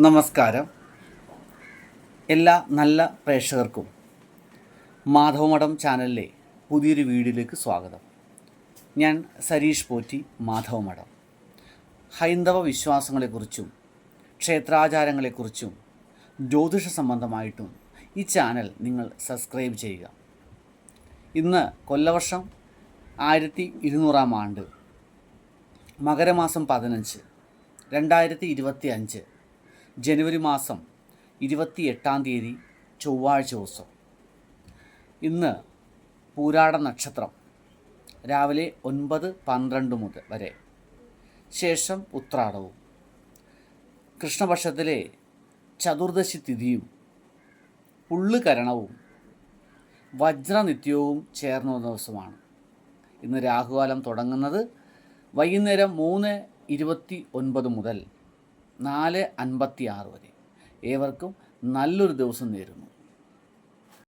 നമസ്കാരം. എല്ലാ നല്ല പ്രേക്ഷകർക്കും മാധവമഠം ചാനലിലെ പുതിയൊരു വീഡിയോയിലേക്ക് സ്വാഗതം. ഞാൻ സരീഷ് പോറ്റി മാധവമഠം. ഹൈന്ദവ വിശ്വാസങ്ങളെക്കുറിച്ചും ക്ഷേത്രാചാരങ്ങളെക്കുറിച്ചും ജ്യോതിഷ സംബന്ധമായിട്ടും ഈ ചാനൽ നിങ്ങൾ സബ്സ്ക്രൈബ് ചെയ്യുക. ഇന്ന് കൊല്ലവർഷം ആയിരത്തി ഇരുന്നൂറാം ആണ്ട് മകരമാസം പതിനഞ്ച് രണ്ടായിരത്തി ഇരുപത്തി അഞ്ച് ജനുവരി മാസം ഇരുപത്തി എട്ടാം തീയതി ചൊവ്വാഴ്ച ദിവസം. ഇന്ന് പൂരാട നക്ഷത്രം രാവിലെ ഒൻപത് പന്ത്രണ്ട് മുതൽ വരെ. ശേഷം ഉത്രാടവും. കൃഷ്ണപക്ഷത്തിലെ ചതുർദശി തിഥിയും പുള്ളുകരണവും വജ്രനിത്യവും ചേർന്ന ദിവസമാണ്. ഇന്ന് രാഹുകാലം തുടങ്ങുന്നത് വൈകുന്നേരം മൂന്ന് ഇരുപത്തി ഒൻപത് മുതൽ നാല് അൻപത്തി ആറ് വരെ. ഏവർക്കും നല്ലൊരു ദിവസം നേരുന്നു.